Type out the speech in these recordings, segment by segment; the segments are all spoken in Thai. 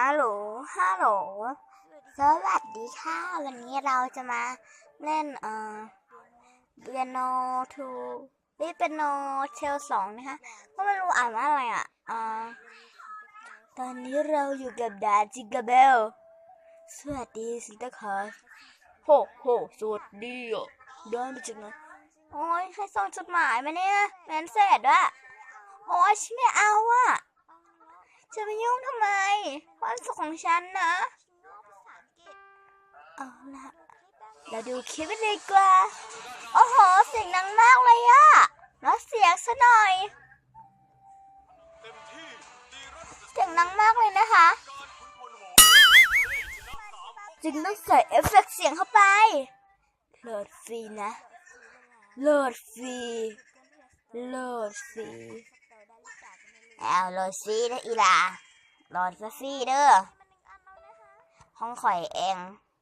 ฮัลโหล ฮัลโหล สวัสดีค่ะ วันนี้เราจะมาเล่นเอ่อเปียโนทูนี่เป็นโนเทลสองนะคะ ก็ไม่รู้อ่านว่าอะไรอะเอ่อตอนนี้เราอยู่กับดาจิกาเบล สวัสดีซินตาคอสโหโหสวัสดีอะได้มาจากไหนโอ้ยใครส่งจดหมายมาเนี่ยแมนเสร็จอะโอ้ยฉันไม่เอาอะจะไปยุ่งทำไมค วามสุขของฉันนะเอาละเราดูคลิปกันดีกว่า โอ้โห เสียงดังมากเลยอะลดเสียงซะหน่อย เสียงดังมากเลยนะคะ จึงต้องใส่เอฟเฟกต์เสียงเข้าไปโหลดฟรีนะโหลดฟรีโหลดฟรีเอาโหลดฟรีเด้ออีหล่า โหลดซะฟรีเด้อห้องข่อยเอง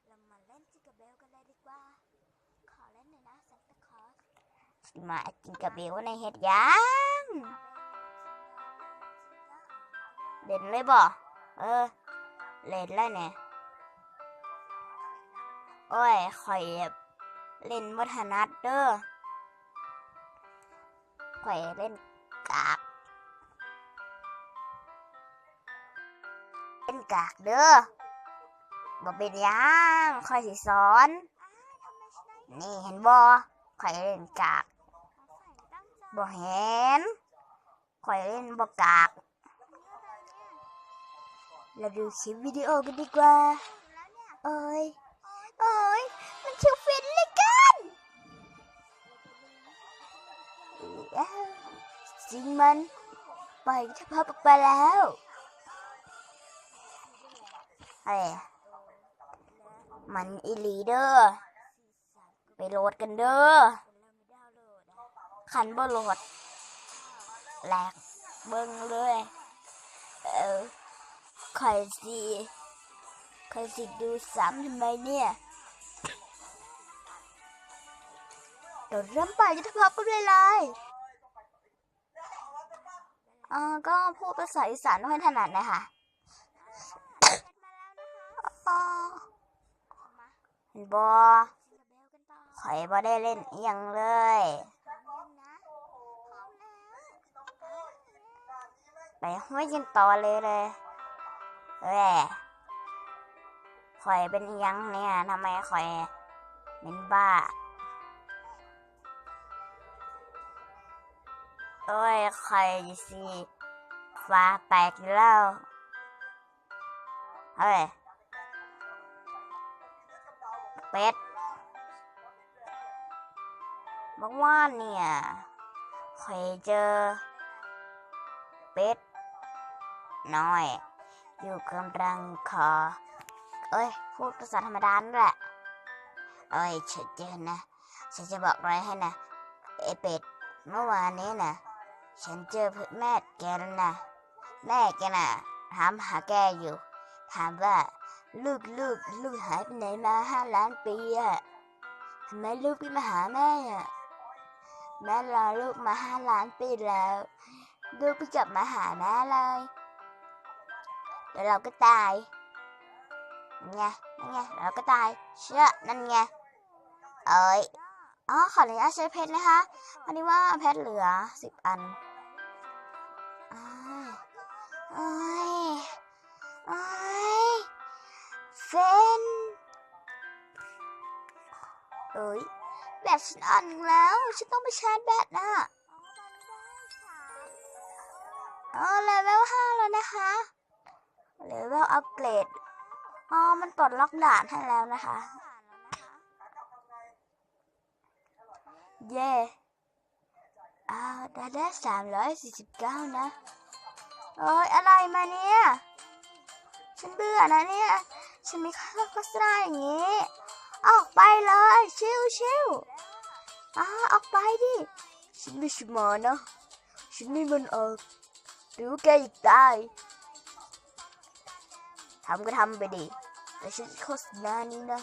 เรามาเล่นจิกกับเบลกันเลยดีกว่าขอเล่นหน่อยนะซันตาคลอสสิมากินกับเบลในเฮ็ดหยังเล่นเลยบ่เออ เล่นแล้วเนี่ยโอ้ยข่อยเล่นวัฒนัดเด้อข่อยเล่นกาก เล่นกากเด้อบ่เป็นยังข่อยสิสอน นี่เห็นบ่ข่อยเล่นกากตั้งใจบ่เห็นข่อยเล่นบ่กากเราดูคลิปวิดีโอกันดีกว่าแล้วเอ้ย เอ้ย มันชื่อฟินเลยกันจริงมัน ปล่อยเฉพาะอไปแล้ว เอ้ยมันอีลีเด้อไปโหลดกันเด้อขันบ่โหลดแหลกเบิ่งเลยเออข่อยสิข่อยสิดูซ้ำทำไมเนี่ยเดี๋ยวเริ่มไปยุทธภพกันเลยเลยอ่าก็พูดภาษาอีสานไม่ถนัดนะคะ อ๋อเห็นบอจิกกับเบอข่อยบ่ได้เล่นอิหยังเลยพร้องนะพร้อมแล้วไปห้วยกันต่อเลยเลยเอ้ยข่อยเป็นอิหยังเนี่ยทำไมข่อยเป็นบ้าโอ้ยข่อยสิฟ้าแตกแล้วเฮ้ย เป็ดบอกว่าเนี่ยข่อยเจอ เป็ด น้อย อยู่กำลังคอเอ้ย พูดภาษาธรรมดานั่นแหละ เอ้ยฉันเจอนะ ฉันจะบอกอะไรให้นะไอเป็ด เมื่อวานนี้นะฉันเจอแม่แกแล้วนะ แม่แกน่ะถามหาแกอยู่ ถามว่า ลูกลูกลูกหายไปไหนมาห้าล้านปีอะทำไมลูกไม่มาหาแม่อะแม่รอลูกมาห้าล้านปีแล้ว ลูกไปกลับมาหาแม่เลยเดี๋ยวเราก็ตายนั่นไงนั่นไงเราก็ตาย เชื่อนั่นไงเอ้ยอ๋อขออนุญาตใช้เพชรนะคะวันนี้ว่าเพชรเหลือสิบอันอ้ายอ้ายอ้าย เฟนเอ้ยแบตฉันอ่อนแล้ว ฉันต้องไปชาร์จแบตนะอ๋ออนนี้ได้ค่ะอ๋อเลเวลห้าแล้วนะคะเลเวลอัปเกรด อ๋อ มันปลดล็อกด่านให้แล้วนะคะผ่านแล้วนะคะ เย่อ้าวได้ได้สามร้อยสี่สิบเก้านะ โอ้ยอะไรมาเนี่ย ฉันเบื่อนะเนี่ย ฉันไม่ค่อยโฆษณาอย่างนี้ ออกไปเลย ชิวชิวอ้าออกไปดิ ฉันไม่ช่หมอนะ ฉันนี่มันเออหรือแกอยากตายทำก็ทำไปดิแต่ฉันโฆษณานี้นะ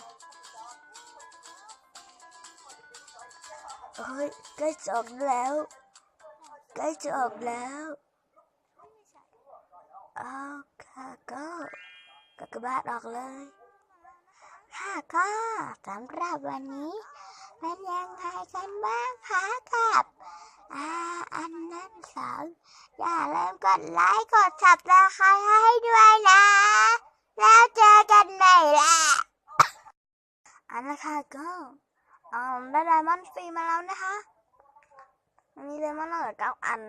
เฮ้ยใกล้จะออกแล้วใกล้จะออกแล้วอ้าว ค่ะก็ระบาดออกเลย ค่ะก็สำหรับวันนี้เป็นยังไงกันบ้างคะกับอาอันนั้นสองอย่าลืมกดไลค์กดสับตะไคร้ให้ด้วยนะ แล้วเจอกันใหม่ละอันนะคะก็เอได้ไดมอนด์ฟรีมาแล้วนะคะอันนี้ไดมอนด์เหลือเก้าอัน